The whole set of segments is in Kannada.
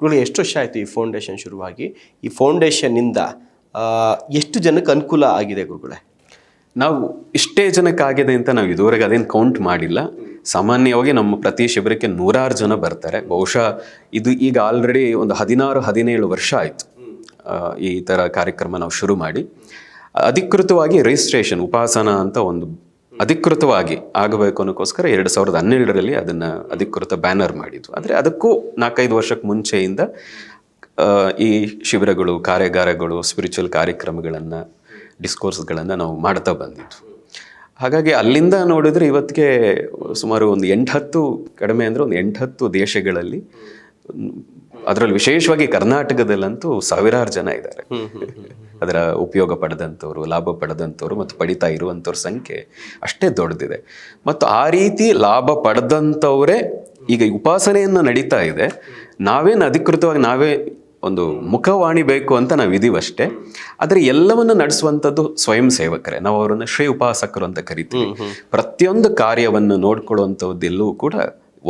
ಗುರುಗಳು, ಎಷ್ಟು ವರ್ಷ ಆಯಿತು ಈ ಫೌಂಡೇಶನ್ ಶುರುವಾಗಿ. ಈ ಫೌಂಡೇಶನ್ನಿಂದ ಎಷ್ಟು ಜನಕ್ಕೆ ಅನುಕೂಲ ಆಗಿದೆ ಗುರುಗಳೇ? ನಾವು ಇಷ್ಟೇ ಜನಕ್ಕಾಗಿದೆ ಅಂತ ನಾವು ಇದುವರೆಗೆ ಅದೇನು ಕೌಂಟ್ ಮಾಡಿಲ್ಲ. ಸಾಮಾನ್ಯವಾಗಿ ನಮ್ಮ ಪ್ರತಿ ಶಿಬಿರಕ್ಕೆ ನೂರಾರು ಜನ ಬರ್ತಾರೆ. ಬಹುಶಃ ಇದು ಈಗ ಆಲ್ರೆಡಿ ಒಂದು ಹದಿನಾರು, ಹದಿನೇಳು ವರ್ಷ ಆಯಿತು ಈ ಥರ ಕಾರ್ಯಕ್ರಮ ನಾವು ಶುರು ಮಾಡಿ. ಅಧಿಕೃತವಾಗಿ ರಿಜಿಸ್ಟ್ರೇಷನ್ ಉಪಾಸನ ಅಂತ ಒಂದು ಅಧಿಕೃತವಾಗಿ ಆಗಬೇಕು ಅನ್ನೋಕ್ಕೋಸ್ಕರ ಎರಡು ಸಾವಿರದ ಹನ್ನೆರಡರಲ್ಲಿ ಅದನ್ನು ಅಧಿಕೃತ ಬ್ಯಾನರ್ ಮಾಡಿದ್ವು. ಆದರೆ ಅದಕ್ಕೂ ನಾಲ್ಕೈದು ವರ್ಷಕ್ಕೆ ಮುಂಚೆಯಿಂದ ಈ ಶಿಬಿರಗಳು, ಕಾರ್ಯಾಗಾರಗಳು ಸ್ಪಿರಿಚುವಲ್ ಕಾರ್ಯಕ್ರಮಗಳನ್ನು ಡಿಸ್ಕೋರ್ಸ್ಗಳನ್ನು ನಾವು ಮಾಡ್ತಾ ಬಂದಿದ್ವು. ಹಾಗಾಗಿ ಅಲ್ಲಿಂದ ನೋಡಿದ್ರೆ ಇವತ್ತಿಗೆ ಸುಮಾರು ಒಂದು ಎಂಟತ್ತು ಕಡಿಮೆ ಅಂದರೆ ಒಂದು ಎಂಟತ್ತು ದೇಶಗಳಲ್ಲಿ ಅದರಲ್ಲಿ ವಿಶೇಷವಾಗಿ ಕರ್ನಾಟಕದಲ್ಲಂತೂ ಸಾವಿರಾರು ಜನ ಇದ್ದಾರೆ. ಅದರ ಉಪಯೋಗ ಪಡೆದಂಥವ್ರು ಲಾಭ ಪಡೆದಂಥವ್ರು ಮತ್ತು ಪಡಿತಾ ಇರುವಂಥವ್ರ ಸಂಖ್ಯೆ ಅಷ್ಟೇ ದೊಡ್ಡದಿದೆ. ಮತ್ತು ಆ ರೀತಿ ಲಾಭ ಪಡೆದಂಥವರೇ ಈಗ ಉಪಾಸನೆಯನ್ನು ನಡೀತಾ ಇದೆ. ನಾವೇನು ಅಧಿಕೃತವಾಗಿ ನಾವೇ ಒಂದು ಮುಖವಾಣಿ ಬೇಕು ಅಂತ ನಾವು ಇದೀವಷ್ಟೇ ಆದರೆ ಎಲ್ಲವನ್ನು ನಡೆಸುವಂಥದ್ದು ಸ್ವಯಂ ಸೇವಕರೇ. ನಾವು ಅವರನ್ನು ಶ್ರೀ ಉಪಾಸಕರು ಅಂತ ಕರಿತೀವಿ. ಪ್ರತಿಯೊಂದು ಕಾರ್ಯವನ್ನು ನೋಡ್ಕೊಳ್ಳುವಂಥದ್ದೆಲ್ಲವೂ ಕೂಡ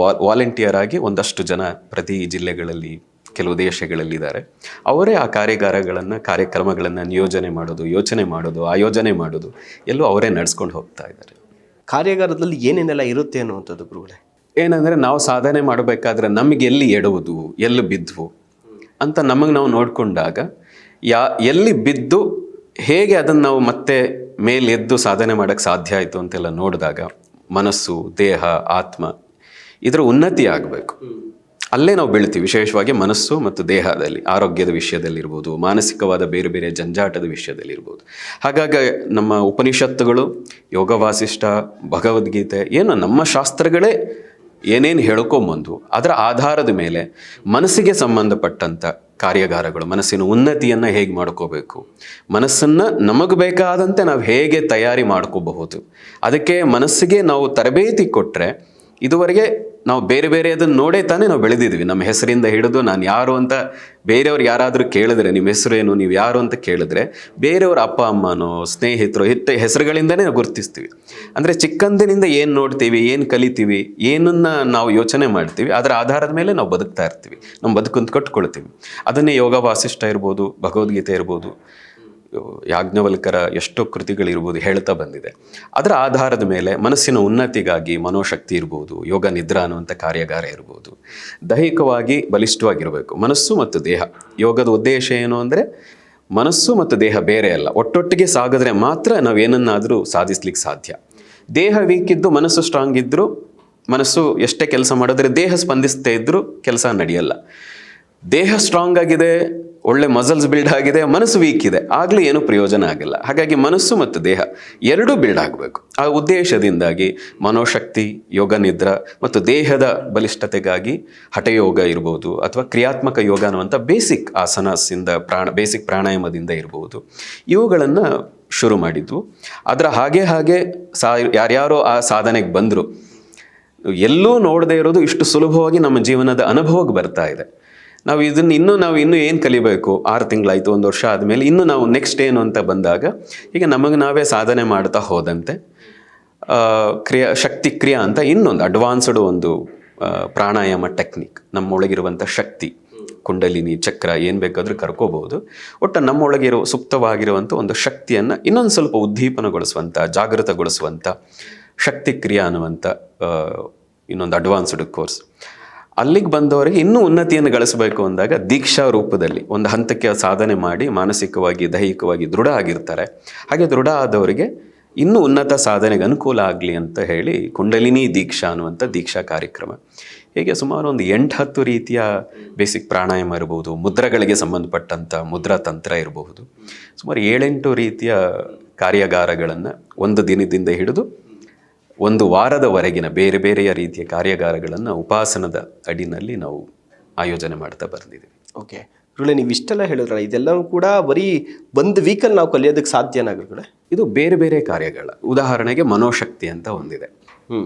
ವಾಲಂಟಿಯರ್ ಆಗಿ ಒಂದಷ್ಟು ಜನ ಪ್ರತಿ ಜಿಲ್ಲೆಗಳಲ್ಲಿ ಕೆಲವು ದೇಶಗಳಲ್ಲಿದ್ದಾರೆ. ಅವರೇ ಆ ಕಾರ್ಯಾಗಾರಗಳನ್ನು ಕಾರ್ಯಕ್ರಮಗಳನ್ನು ನಿಯೋಜನೆ ಮಾಡೋದು ಯೋಚನೆ ಮಾಡೋದು ಆಯೋಜನೆ ಮಾಡೋದು ಎಲ್ಲೂ ಅವರೇ ನಡೆಸ್ಕೊಂಡು ಹೋಗ್ತಾ ಇದ್ದಾರೆ. ಕಾರ್ಯಾಗಾರದಲ್ಲಿ ಏನೇನೆಲ್ಲ ಇರುತ್ತೆ ಅನ್ನುವಂಥದ್ದು ಗುರುಗಳೇ? ಏನಂದರೆ ನಾವು ಸಾಧನೆ ಮಾಡಬೇಕಾದ್ರೆ ನಮಗೆ ಎಲ್ಲಿ ಎಡುವುದು ಎಲ್ಲಿ ಬಿದ್ವು ಅಂತ ನಮಗೆ ನಾವು ನೋಡಿಕೊಂಡಾಗ ಯಾ ಎಲ್ಲಿ ಬಿದ್ದು ಹೇಗೆ ಅದನ್ನು ನಾವು ಮತ್ತೆ ಮೇಲೆ ಎದ್ದು ಸಾಧನೆ ಮಾಡೋಕ್ಕೆ ಸಾಧ್ಯ ಆಯಿತು ಅಂತೆಲ್ಲ ನೋಡಿದಾಗ ಮನಸ್ಸು ದೇಹ ಆತ್ಮ ಇದರ ಉನ್ನತಿ ಆಗಬೇಕು. ಅಲ್ಲೇ ನಾವು ಬೆಳಿತೀವಿ. ವಿಶೇಷವಾಗಿ ಮನಸ್ಸು ಮತ್ತು ದೇಹದಲ್ಲಿ, ಆರೋಗ್ಯದ ವಿಷಯದಲ್ಲಿರ್ಬೋದು, ಮಾನಸಿಕವಾದ ಬೇರೆ ಬೇರೆ ಜಂಜಾಟದ ವಿಷಯದಲ್ಲಿರ್ಬೋದು. ಹಾಗಾಗಿ ನಮ್ಮ ಉಪನಿಷತ್ತುಗಳು ಯೋಗ ವಾಸಿಷ್ಠ ಭಗವದ್ಗೀತೆ, ಏನು ನಮ್ಮ ಶಾಸ್ತ್ರಗಳೇ ಏನೇನು ಹೇಳ್ಕೊಂಬಂದು ಅದರ ಆಧಾರದ ಮೇಲೆ ಮನಸ್ಸಿಗೆ ಸಂಬಂಧಪಟ್ಟಂಥ ಕಾರ್ಯಾಗಾರಗಳು, ಮನಸ್ಸಿನ ಉನ್ನತಿಯನ್ನು ಹೇಗೆ ಮಾಡ್ಕೋಬೇಕು, ಮನಸ್ಸನ್ನು ನಮಗೆ ಬೇಕಾದಂತೆ ನಾವು ಹೇಗೆ ತಯಾರಿ ಮಾಡ್ಕೋಬಹುದು, ಅದಕ್ಕೆ ಮನಸ್ಸಿಗೆ ನಾವು ತರಬೇತಿ ಕೊಟ್ಟರೆ ಇದುವರೆಗೆ ನಾವು ಬೇರೆ ಬೇರೆ ಅದನ್ನು ನೋಡೇ ತಾನೇ ನಾವು ಬೆಳೆದಿದ್ವಿ ನಮ್ಮ ಹೆಸರಿಂದ ಹಿಡಿದು ನಾನು ಯಾರು ಅಂತ ಬೇರೆಯವ್ರು ಯಾರಾದರೂ ಕೇಳಿದ್ರೆ, ನಿಮ್ಮ ಹೆಸರೇನು, ನೀವು ಯಾರು ಅಂತ ಕೇಳಿದ್ರೆ ಬೇರೆಯವ್ರ ಅಪ್ಪ, ಅಮ್ಮನೋ, ಸ್ನೇಹಿತರು ಹಿತ್ತ ಹೆಸರುಗಳಿಂದನೇ ನಾವು ಗುರುತಿಸ್ತೀವಿ. ಅಂದರೆ ಚಿಕ್ಕಂದಿನಿಂದ ಏನು ನೋಡ್ತೀವಿ, ಏನು ಕಲಿತೀವಿ, ಏನನ್ನು ನಾವು ಯೋಚನೆ ಮಾಡ್ತೀವಿ, ಅದರ ಆಧಾರದ ಮೇಲೆ ನಾವು ಬದುಕ್ತಾ ಇರ್ತೀವಿ. ನಮ್ಮ ಬದುಕಂತ ಕಟ್ಕೊಳ್ತೀವಿ. ಅದನ್ನೇ ಯೋಗ ವಾಸಿಷ್ಠ ಇರ್ಬೋದು, ಭಗವದ್ಗೀತೆ ಇರ್ಬೋದು. ಯಾಜ್ಞವಲ್ಕರ ಎಷ್ಟೋ ಕೃತಿಗಳಿರ್ಬೋದು ಹೇಳ್ತಾ ಬಂದಿದೆ. ಅದರ ಆಧಾರದ ಮೇಲೆ ಮನಸ್ಸಿನ ಉನ್ನತಿಗಾಗಿ ಮನೋಶಕ್ತಿ ಇರ್ಬೋದು, ಯೋಗ, ನಿದ್ರಾ ಅನ್ನುವಂಥ ಕಾರ್ಯಾಗಾರ ಇರ್ಬೋದು. ದೈಹಿಕವಾಗಿ ಬಲಿಷ್ಠವಾಗಿರಬೇಕು. ಮನಸ್ಸು ಮತ್ತು ದೇಹ. ಯೋಗದ ಉದ್ದೇಶ ಏನು ಅಂದರೆ ಮನಸ್ಸು ಮತ್ತು ದೇಹ ಬೇರೆ ಅಲ್ಲ. ಒಟ್ಟೊಟ್ಟಿಗೆ ಸಾಗಿದ್ರೆ ಮಾತ್ರ ನಾವು ಏನನ್ನಾದರೂ ಸಾಧಿಸ್ಲಿಕ್ಕೆ ಸಾಧ್ಯ. ದೇಹ ವೀಕ್ ಇದ್ದು ಮನಸ್ಸು ಸ್ಟ್ರಾಂಗ್ ಇದ್ದರೂ ಮನಸ್ಸು ಎಷ್ಟೇ ಕೆಲಸ ಮಾಡಿದ್ರೆ ದೇಹ ಸ್ಪಂದಿಸ್ತೇ ಇದ್ದರೂ ಕೆಲಸ ನಡೆಯಲ್ಲ. ದೇಹ ಸ್ಟ್ರಾಂಗ್ ಆಗಿದೆ ಒಳ್ಳೆ ಮಸಲ್ಸ್ ಬಿಲ್ಡ್ ಆಗಿದೆ, ಮನಸ್ಸು ವೀಕ್ ಇದೆ ಆಗಲೇ ಏನು ಪ್ರಯೋಜನ ಆಗಿಲ್ಲ. ಹಾಗಾಗಿ ಮನಸ್ಸು ಮತ್ತು ದೇಹ ಎರಡೂ ಬಿಲ್ಡ್ ಆಗಬೇಕು. ಆ ಉದ್ದೇಶದಿಂದಾಗಿ ಮನೋಶಕ್ತಿ, ಯೋಗ ನಿದ್ರ ಮತ್ತು ದೇಹದ ಬಲಿಷ್ಠತೆಗಾಗಿ ಹಠಯೋಗ ಇರ್ಬೋದು ಅಥವಾ ಕ್ರಿಯಾತ್ಮಕ ಯೋಗ ಅನ್ನುವಂಥ ಬೇಸಿಕ್ ಆಸನಸಿಂದ ಪ್ರಾಣ, ಬೇಸಿಕ್ ಪ್ರಾಣಾಯಾಮದಿಂದ ಇರ್ಬೋದು. ಇವುಗಳನ್ನು ಶುರು ಮಾಡಿದ್ವು. ಅದರ ಹಾಗೆ ಹಾಗೆ ಸಾ, ಯಾರ್ಯಾರೋ ಆ ಸಾಧನೆಗೆ ಬಂದರು. ಎಲ್ಲೂ ನೋಡದೇ ಇರೋದು ಇಷ್ಟು ಸುಲಭವಾಗಿ ನಮ್ಮ ಜೀವನದ ಅನುಭವಕ್ಕೆ ಬರ್ತಾ ಇದೆ. ನಾವು ಇದನ್ನು ಇನ್ನೂ ನಾವು ಇನ್ನೂ ಏನು ಕಲಿಬೇಕು? ಆರು ತಿಂಗಳಾಯಿತು, ಒಂದು ವರ್ಷ ಆದಮೇಲೆ ಇನ್ನೂ ನಾವು ನೆಕ್ಸ್ಟ್ ಏನು ಅಂತ ಬಂದಾಗ, ಈಗ ನಮಗೆ ನಾವೇ ಸಾಧನೆ ಮಾಡ್ತಾ ಹೋದಂತೆ ಕ್ರಿಯಾ, ಶಕ್ತಿ ಕ್ರಿಯಾ ಅಂತ ಇನ್ನೊಂದು ಅಡ್ವಾನ್ಸ್ಡ್ ಒಂದು ಪ್ರಾಣಾಯಾಮ ಟೆಕ್ನಿಕ್ ನಮ್ಮೊಳಗಿರುವಂಥ ಶಕ್ತಿ, ಕುಂಡಲಿನಿ, ಚಕ್ರ, ಏನು ಬೇಕಾದರೂ ಕರ್ಕೋಬಹುದು. ಒಟ್ಟು ನಮ್ಮೊಳಗಿರೋ ಸುಪ್ತವಾಗಿರುವಂಥ ಒಂದು ಶಕ್ತಿಯನ್ನು ಇನ್ನೊಂದು ಸ್ವಲ್ಪ ಉದ್ದೀಪನಗೊಳಿಸುವಂಥ ಜಾಗೃತಗೊಳಿಸುವಂಥ ಶಕ್ತಿ ಕ್ರಿಯಾ ಅನ್ನುವಂಥ ಇನ್ನೊಂದು ಅಡ್ವಾನ್ಸ್ಡ್ ಕೋರ್ಸ್ ಅಲ್ಲಿಗೆ ಬಂದವರಿಗೆ ಇನ್ನೂ ಉನ್ನತಿಯನ್ನು ಗಳಿಸಬೇಕು ಅಂದಾಗ ದೀಕ್ಷಾ ರೂಪದಲ್ಲಿ ಒಂದು ಹಂತಕ್ಕೆ ಸಾಧನೆ ಮಾಡಿ ಮಾನಸಿಕವಾಗಿ, ದೈಹಿಕವಾಗಿ ದೃಢ ಆಗಿರ್ತಾರೆ. ಹಾಗೆ ದೃಢ ಆದವರಿಗೆ ಇನ್ನೂ ಉನ್ನತ ಸಾಧನೆಗೆ ಅನುಕೂಲ ಆಗಲಿ ಅಂತ ಹೇಳಿ ಕುಂಡಲಿನಿ ದೀಕ್ಷಾ ಅನ್ನುವಂಥ ದೀಕ್ಷಾ ಕಾರ್ಯಕ್ರಮ. ಹೀಗೆ ಸುಮಾರು ಒಂದು ಎಂಟು ಹತ್ತು ರೀತಿಯ ಬೇಸಿಕ್ ಪ್ರಾಣಾಯಾಮ ಇರಬಹುದು ಮುದ್ರಗಳಿಗೆ ಸಂಬಂಧಪಟ್ಟಂಥ ಮುದ್ರಾ ತಂತ್ರ ಇರಬಹುದು. ಸುಮಾರು ಏಳೆಂಟು ರೀತಿಯ ಕಾರ್ಯಾಗಾರಗಳನ್ನು ಒಂದು ದಿನದಿಂದ ಹಿಡಿದು ಒಂದು ವಾರದವರೆಗಿನ ಬೇರೆ ಬೇರೆಯ ರೀತಿಯ ಕಾರ್ಯಾಗಾರಗಳನ್ನು ಉಪಾಸನದ ಅಡಿನಲ್ಲಿ ನಾವು ಆಯೋಜನೆ ಮಾಡ್ತಾ ಬಂದಿದ್ದೀವಿ ಓಕೆ. ಗುರುಳೆ ನೀವು ಇಷ್ಟೆಲ್ಲ ಹೇಳಿದ್ರಲ್ಲ ಇದೆಲ್ಲವೂ ಕೂಡ ಬರೀ ಒಂದು ವೀಕಲ್ಲಿ ನಾವು ಕಲಿಯೋದಕ್ಕೆ ಸಾಧ್ಯ ಗುರುಗಳೇ? ಇದು ಬೇರೆ ಬೇರೆ ಕಾರ್ಯಗಳ. ಉದಾಹರಣೆಗೆ ಮನೋಶಕ್ತಿ ಅಂತ ಒಂದಿದೆ. ಹ್ಞೂ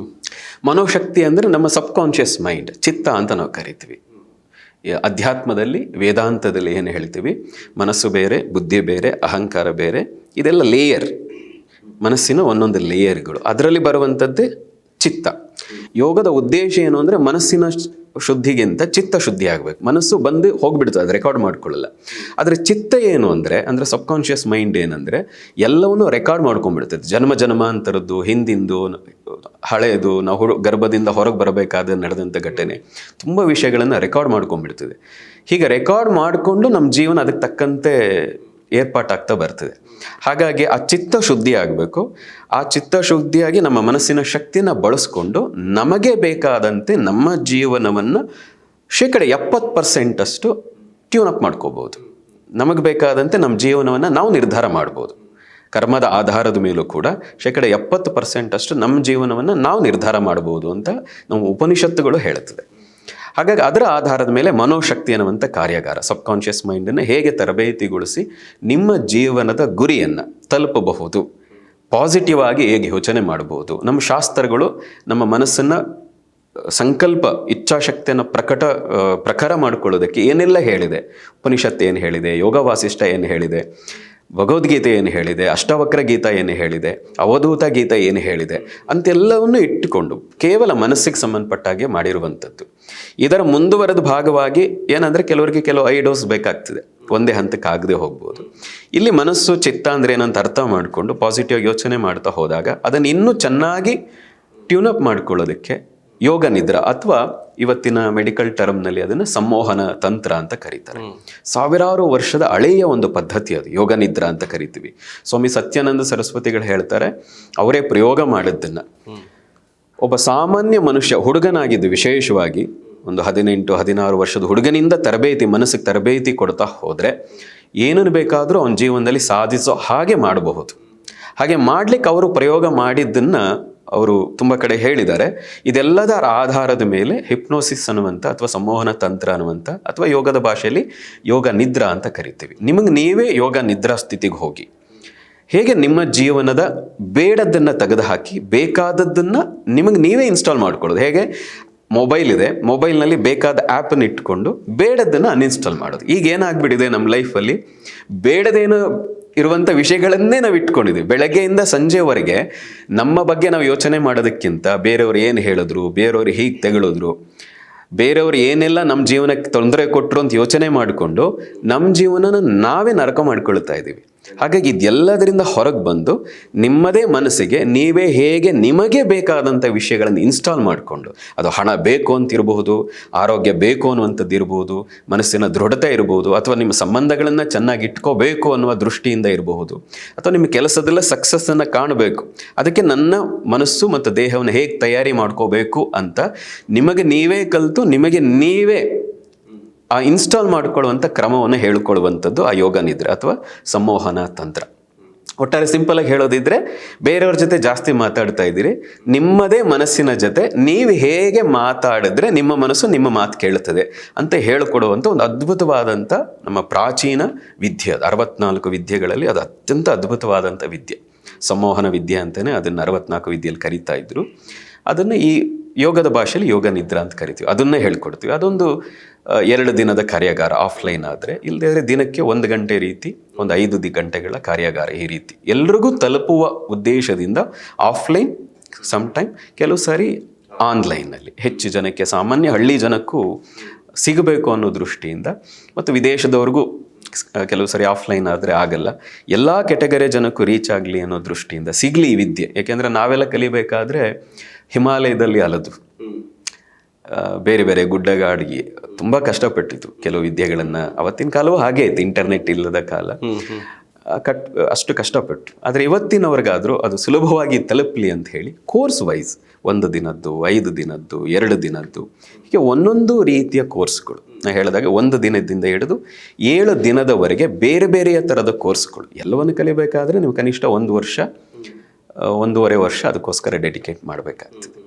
ಮನೋಶಕ್ತಿ ಅಂದರೆ ನಮ್ಮ ಸಬ್ಕಾನ್ಷಿಯಸ್ ಮೈಂಡ್ ಚಿತ್ತ ಅಂತ ನಾವು ಕರಿತೀವಿ. ಅಧ್ಯಾತ್ಮದಲ್ಲಿ ವೇದಾಂತದಲ್ಲಿ ಏನು ಹೇಳ್ತೀವಿ? ಮನಸ್ಸು ಬೇರೆ ಬುದ್ಧಿ ಬೇರೆ ಅಹಂಕಾರ ಬೇರೆ ಇದೆಲ್ಲ ಲೇಯರ್ ಮನಸ್ಸಿನ ಒಂದೊಂದು ಲೇಯರ್ಗಳು. ಅದರಲ್ಲಿ ಬರುವಂಥದ್ದೇ ಚಿತ್ತ. ಯೋಗದ ಉದ್ದೇಶ ಏನು ಅಂದರೆ ಮನಸ್ಸಿನ ಶುದ್ಧಿಗಿಂತ ಚಿತ್ತ ಶುದ್ಧಿ ಆಗಬೇಕು. ಮನಸ್ಸು ಬಂದು ಹೋಗ್ಬಿಡ್ತದೆ, ಅದು ರೆಕಾರ್ಡ್ ಮಾಡ್ಕೊಳ್ಳಲ್ಲ. ಆದರೆ ಚಿತ್ತ ಏನು ಅಂದರೆ ಅಂದರೆ ಸಬ್ಕಾನ್ಷಿಯಸ್ ಮೈಂಡ್ ಏನಂದರೆ, ಎಲ್ಲವನ್ನೂ ರೆಕಾರ್ಡ್ ಮಾಡ್ಕೊಂಡ್ಬಿಡ್ತದೆ. ಜನ್ಮ ಜನ್ಮಾಂತರದ್ದು ಹಿಂದಿಂದು ಹಳೆಯದು ನಾವು ಹುಡು, ಗರ್ಭದಿಂದ ಹೊರಗೆ ಬರಬೇಕಾದ ನಡೆದಂಥ ಘಟನೆ. ತುಂಬ ವಿಷಯಗಳನ್ನು ರೆಕಾರ್ಡ್ ಮಾಡ್ಕೊಂಡ್ಬಿಡ್ತದೆ. ಹೀಗೆ ರೆಕಾರ್ಡ್ ಮಾಡಿಕೊಂಡು ನಮ್ಮ ಜೀವನ ಅದಕ್ಕೆ ತಕ್ಕಂತೆ ಏರ್ಪಾಟಾಗ್ತಾ ಬರ್ತದೆ. ಹಾಗಾಗಿ ಆ ಚಿತ್ತ ಶುದ್ಧಿ ಆಗಬೇಕು. ಆ ಚಿತ್ತ ಶುದ್ಧಿಯಾಗಿ ನಮ್ಮ ಮನಸ್ಸಿನ ಶಕ್ತಿನ ಬಳಸ್ಕೊಂಡು ನಮಗೆ ಬೇಕಾದಂತೆ ನಮ್ಮ ಜೀವನವನ್ನು ಶೇಕಡ ಎಪ್ಪತ್ತು ಪರ್ಸೆಂಟಷ್ಟು ಟ್ಯೂನ್ ಅಪ್ ಮಾಡ್ಕೋಬೋದು ನಮಗೆ ಬೇಕಾದಂತೆ ನಮ್ಮ ಜೀವನವನ್ನು ನಾವು ನಿರ್ಧಾರ ಮಾಡ್ಬೋದು. ಕರ್ಮದ ಆಧಾರದ ಮೇಲೂ ಕೂಡ ಶೇಕಡ ಎಪ್ಪತ್ತು ಪರ್ಸೆಂಟಷ್ಟು ನಮ್ಮ ಜೀವನವನ್ನು ನಾವು ನಿರ್ಧಾರ ಮಾಡ್ಬೋದು ಅಂತ ನಮ್ಮ ಉಪನಿಷತ್ತುಗಳು ಹೇಳುತ್ತದೆ. ಹಾಗಾಗಿ ಅದರ ಆಧಾರದ ಮೇಲೆ ಮನೋಶಕ್ತಿ ಅನ್ನುವಂಥ ಕಾರ್ಯಾಗಾರ ಸಬ್ಕಾನ್ಷಿಯಸ್ ಮೈಂಡನ್ನು ಹೇಗೆ ತರಬೇತಿಗೊಳಿಸಿ ನಿಮ್ಮ ಜೀವನದ ಗುರಿಯನ್ನು ತಲುಪಬಹುದು ಪಾಸಿಟಿವ್ ಆಗಿ ಹೇಗೆ ಯೋಚನೆ ಮಾಡಬಹುದು, ನಮ್ಮ ಶಾಸ್ತ್ರಗಳು, ನಮ್ಮ ಮನಸ್ಸನ್ನು ಸಂಕಲ್ಪ, ಇಚ್ಛಾಶಕ್ತಿಯನ್ನು ಪ್ರಕಟ ಪ್ರಖರ ಮಾಡಿಕೊಳ್ಳೋದಕ್ಕೆ ಏನೆಲ್ಲ ಹೇಳಿದೆ? ಉಪನಿಷತ್ತು ಏನು ಹೇಳಿದೆ? ಯೋಗ ವಾಸಿಷ್ಠ ಏನು ಹೇಳಿದೆ? ಭಗವದ್ಗೀತೆ ಏನು ಹೇಳಿದೆ, ಅಷ್ಟವಕ್ರ ಗೀತ ಏನು ಹೇಳಿದೆ, ಅವಧೂತ ಗೀತ ಏನು ಹೇಳಿದೆ, ಅಂತೆಲ್ಲವನ್ನು ಇಟ್ಟುಕೊಂಡು ಕೇವಲ ಮನಸ್ಸಿಗೆ ಸಂಬಂಧಪಟ್ಟ ಹಾಗೆ ಮಾಡಿರುವಂಥದ್ದು. ಇದರ ಮುಂದುವರೆದ ಭಾಗವಾಗಿ ಏನಂದರೆ ಕೆಲವರಿಗೆ ಕೆಲವು ಐಡೋಸ್ ಬೇಕಾಗ್ತದೆ. ಒಂದೇ ಹಂತಕ್ಕೆ ಆಗದೆ ಹೋಗ್ಬೋದು. ಇಲ್ಲಿ ಮನಸ್ಸು, ಚಿತ್ತ ಅಂದರೆ ಏನಂತ ಅರ್ಥ ಮಾಡಿಕೊಂಡು ಪಾಸಿಟಿವ್ ಯೋಚನೆ ಮಾಡ್ತಾ ಹೋದಾಗ ಅದನ್ನು ಇನ್ನೂ ಚೆನ್ನಾಗಿ ಟ್ಯೂನಪ್ ಮಾಡ್ಕೊಳ್ಳೋದಕ್ಕೆ ಯೋಗ ನಿದ್ರಾ ಅಥವಾ ಇವತ್ತಿನ ಮೆಡಿಕಲ್ ಟರ್ಮ್ನಲ್ಲಿ ಅದನ್ನು ಸಂಮೋಹನ ತಂತ್ರ ಅಂತ ಕರೀತಾರೆ. ಸಾವಿರಾರು ವರ್ಷದ ಹಳೆಯ ಒಂದು ಪದ್ಧತಿ ಅದು ಯೋಗ ನಿದ್ರಾ ಅಂತ ಕರಿತೀವಿ. ಸ್ವಾಮಿ ಸತ್ಯಾನಂದ ಸರಸ್ವತಿಗಳು ಹೇಳ್ತಾರೆ ಅವರೇ ಪ್ರಯೋಗ ಮಾಡಿದ್ದನ್ನು. ಒಬ್ಬ ಸಾಮಾನ್ಯ ಮನುಷ್ಯ ಹುಡುಗನಾಗಿದ್ದು ವಿಶೇಷವಾಗಿ ಒಂದು ಹದಿನೆಂಟು ಹದಿನಾರು ವರ್ಷದ ಹುಡುಗನಿಂದ ತರಬೇತಿ ಮನಸ್ಸಿಗೆ ತರಬೇತಿ ಕೊಡ್ತಾ ಹೋದರೆ ಏನನ್ನು ಬೇಕಾದರೂ ಅವನ ಜೀವನದಲ್ಲಿ ಸಾಧಿಸೋ ಹಾಗೆ ಮಾಡಬಹುದು. ಹಾಗೆ ಮಾಡಲಿಕ್ಕೆ ಅವರು ಪ್ರಯೋಗ ಮಾಡಿದ್ದನ್ನು ಅವರು ತುಂಬ ಕಡೆ ಹೇಳಿದ್ದಾರೆ. ಇದೆಲ್ಲದರ ಆಧಾರದ ಮೇಲೆ ಹಿಪ್ನೋಸಿಸ್ ಅನ್ನುವಂಥ ಅಥವಾ ಸಂವಹನ ತಂತ್ರ ಅನ್ನುವಂಥ ಅಥವಾ ಯೋಗದ ಭಾಷೆಯಲ್ಲಿ ಯೋಗ ನಿದ್ರಾ ಅಂತ ಕರಿತೀವಿ. ನಿಮಗೆ ನೀವೇ ಯೋಗ ನಿದ್ರಾ ಸ್ಥಿತಿಗೆ ಹೋಗಿ. ಹೇಗೆ ನಿಮ್ಮ ಜೀವನದ ಬೇಡದ್ದನ್ನು ತೆಗೆದುಹಾಕಿ ಬೇಕಾದದ್ದನ್ನು ನಿಮಗೆ ನೀವೇ ಇನ್ಸ್ಟಾಲ್ ಮಾಡ್ಕೊಳ್ಳೋದು. ಹೇಗೆ? ಮೊಬೈಲ್ ಇದೆ. ಮೊಬೈಲ್ನಲ್ಲಿ ಬೇಕಾದ ಆ್ಯಪನ್ನು ಇಟ್ಕೊಂಡು ಬೇಡದ್ದನ್ನು ಅನ್ಇನ್ಸ್ಟಾಲ್ ಮಾಡೋದು. ಈಗ ಏನಾಗ್ಬಿಟ್ಟಿದೆ ನಮ್ಮ ಲೈಫಲ್ಲಿ ಬೇಡದೇನು ಇರುವಂಥ ವಿಷಯಗಳನ್ನೇ ನಾವು ಇಟ್ಕೊಂಡಿದ್ದೀವಿ ಬೆಳಗ್ಗೆಯಿಂದ ಸಂಜೆವರೆಗೆ ನಮ್ಮ ಬಗ್ಗೆ ನಾವು ಯೋಚನೆ ಮಾಡೋದಕ್ಕಿಂತ ಬೇರೆಯವ್ರು ಏನು ಹೇಳಿದ್ರು, ಬೇರೆಯವ್ರು ಹೀಗೆ ತೆಗಳಿದ್ರು, ಬೇರೆಯವರು ಏನೆಲ್ಲ ನಮ್ಮ ಜೀವನಕ್ಕೆ ತೊಂದರೆ ಕೊಟ್ಟರು ಅಂತ ಯೋಚನೆ ಮಾಡಿಕೊಂಡು ನಮ್ಮ ಜೀವನನ ನಾವೇ ನರಕ ಮಾಡ್ಕೊಳ್ತಾ ಇದ್ದೀವಿ ಹಾಗಾಗಿ ಇದೆಲ್ಲದರಿಂದ ಹೊರಗೆ ಬಂದು ನಿಮ್ಮದೇ ಮನಸ್ಸಿಗೆ ನೀವೇ ಹೇಗೆ ನಿಮಗೆ ಬೇಕಾದಂಥ ವಿಷಯಗಳನ್ನು ಇನ್ಸ್ಟಾಲ್ ಮಾಡಿಕೊಂಡು ಅದು ಹಣ ಬೇಕು ಅಂತ ಇರಬಹುದು ಆರೋಗ್ಯ ಬೇಕು ಅನ್ನುವಂಥದ್ದು ಇರಬಹುದು, ಮನಸ್ಸಿನ ದೃಢತೆ ಇರಬಹುದು, ಅಥವಾ ನಿಮ್ಮ ಸಂಬಂಧಗಳನ್ನು ಚೆನ್ನಾಗಿ ಇಟ್ಕೋಬೇಕು ಅನ್ನುವ ದೃಷ್ಟಿಯಿಂದ ಇರಬಹುದು, ಅಥವಾ ನಿಮ್ಮ ಕೆಲಸದಲ್ಲ ಸಕ್ಸಸ್ಸನ್ನು ಕಾಣಬೇಕು, ಅದಕ್ಕೆ ನನ್ನ ಮನಸ್ಸು ಮತ್ತು ದೇಹವನ್ನು ಹೇಗೆ ತಯಾರಿ ಮಾಡ್ಕೋಬೇಕು ಅಂತ ನಿಮಗೆ ನೀವೇ ಕಲಿತು, ನಿಮಗೆ ನೀವೇ ಆ ಇನ್ಸ್ಟಾಲ್ ಮಾಡಿಕೊಳ್ಳುವಂಥ ಕ್ರಮವನ್ನು ಹೇಳಿಕೊಳ್ಳುವಂಥದ್ದು ಆ ಯೋಗ ನಿದ್ರೆ ಅಥವಾ ಸಂವಹನ ತಂತ್ರ. ಒಟ್ಟಾರೆ ಸಿಂಪಲಾಗಿ ಹೇಳೋದಿದ್ರೆ ಬೇರೆಯವ್ರ ಜೊತೆ ಜಾಸ್ತಿ ಮಾತಾಡ್ತಾ ಇದ್ದೀರಿ, ನಿಮ್ಮದೇ ಮನಸ್ಸಿನ ಜೊತೆ, ನೀವು ಹೇಗೆ ಮಾತಾಡಿದ್ರೆ ನಿಮ್ಮ ಮನಸ್ಸು ನಿಮ್ಮ ಮಾತು ಕೇಳುತ್ತದೆ ಅಂತ ಹೇಳಿಕೊಡುವಂಥ ಒಂದು ಅದ್ಭುತವಾದಂಥ ನಮ್ಮ ಪ್ರಾಚೀನ ವಿದ್ಯೆ ಅದು. ಅರವತ್ನಾಲ್ಕು ವಿದ್ಯೆಗಳಲ್ಲಿ ಅದು ಅತ್ಯಂತ ಅದ್ಭುತವಾದಂಥ ವಿದ್ಯೆ. ಸಂಮೋಹನ ವಿದ್ಯೆ ಅಂತಲೇ ಅದನ್ನು ಅರವತ್ನಾಲ್ಕು ವಿದ್ಯೆಯಲ್ಲಿ ಕರೀತಾ ಇದ್ದರು ಅದನ್ನು ಈ ಯೋಗದ ಭಾಷೆಯಲ್ಲಿ ಯೋಗ ನಿದ್ರಾ ಅಂತ ಕರಿತೀವಿ. ಅದನ್ನೇ ಹೇಳ್ಕೊಡ್ತೀವಿ. ಅದೊಂದು ಎರಡು ದಿನದ ಕಾರ್ಯಾಗಾರ ಆಫ್ಲೈನ್ ಆದರೆ ಇಲ್ಲದೇ ದಿನಕ್ಕೆ ಒಂದು ಗಂಟೆ ರೀತಿ, ಒಂದು ಐದು ದಿ ಗಂಟೆಗಳ ಕಾರ್ಯಾಗಾರ ಈ ರೀತಿ. ಎಲ್ರಿಗೂ ತಲುಪುವ ಉದ್ದೇಶದಿಂದ ಆಫ್ಲೈನ್, ಸಮಟೈಮ್ ಕೆಲವು ಸಾರಿ ಆನ್ಲೈನಲ್ಲಿ ಹೆಚ್ಚು ಜನಕ್ಕೆ, ಸಾಮಾನ್ಯ ಹಳ್ಳಿ ಜನಕ್ಕೂ ಸಿಗಬೇಕು ಅನ್ನೋ ದೃಷ್ಟಿಯಿಂದ, ಮತ್ತು ವಿದೇಶದವ್ರಿಗೂ ಕೆಲವು ಸರಿ ಆಫ್ಲೈನ್ ಆದರೆ ಆಗಲ್ಲ. ಎಲ್ಲ ಕೆಟಗರಿ ಜನಕ್ಕೂ ರೀಚ್ ಆಗಲಿ ಅನ್ನೋ ದೃಷ್ಟಿಯಿಂದ ಸಿಗಲಿ ಈ ವಿದ್ಯೆ. ಯಾಕೆಂದರೆ ನಾವೆಲ್ಲ ಕಲಿಬೇಕಾದ್ರೆ ಹಿಮಾಲಯದಲ್ಲಿ ಅಲದು. ಬೇರೆ ಬೇರೆ ಗುಡ್ಡಗಾಡಿಗೆ ತುಂಬ ಕಷ್ಟಪಟ್ಟಿತು ಕೆಲವು ವಿದ್ಯೆಗಳನ್ನು. ಅವತ್ತಿನ ಕಾಲವೂ ಹಾಗೆ ಇತ್ತು ಇಂಟರ್ನೆಟ್ ಇಲ್ಲದ ಕಾಲ. ಕಟ್, ಅಷ್ಟು ಕಷ್ಟಪಟ್ಟು. ಆದರೆ ಇವತ್ತಿನವರೆಗಾದರೂ ಅದು ಸುಲಭವಾಗಿ ತಲುಪಲಿ ಅಂತ ಹೇಳಿ ಕೋರ್ಸ್ ವೈಸ್ ಒಂದು ದಿನದ್ದು, ಐದು ದಿನದ್ದು, ಎರಡು ದಿನದ್ದು ಹೀಗೆ ಒಂದೊಂದು ರೀತಿಯ ಕೋರ್ಸ್ಗಳು ನಾ ಹೇಳಿದಾಗ ಒಂದು ದಿನದಿಂದ ಹಿಡಿದು ಏಳು ದಿನದವರೆಗೆ ಬೇರೆ ಬೇರೆಯ ಥರದ ಕೋರ್ಸ್ಗಳು ಎಲ್ಲವನ್ನು ಕಲಿಬೇಕಾದರೆ ನೀವು ಕನಿಷ್ಠ ಒಂದು ವರ್ಷ ಒಂದೂವರೆ ವರ್ಷ ಅದಕ್ಕೋಸ್ಕರ ಡೆಡಿಕೇಟ್ ಮಾಡಬೇಕಾಗ್ತದೆ.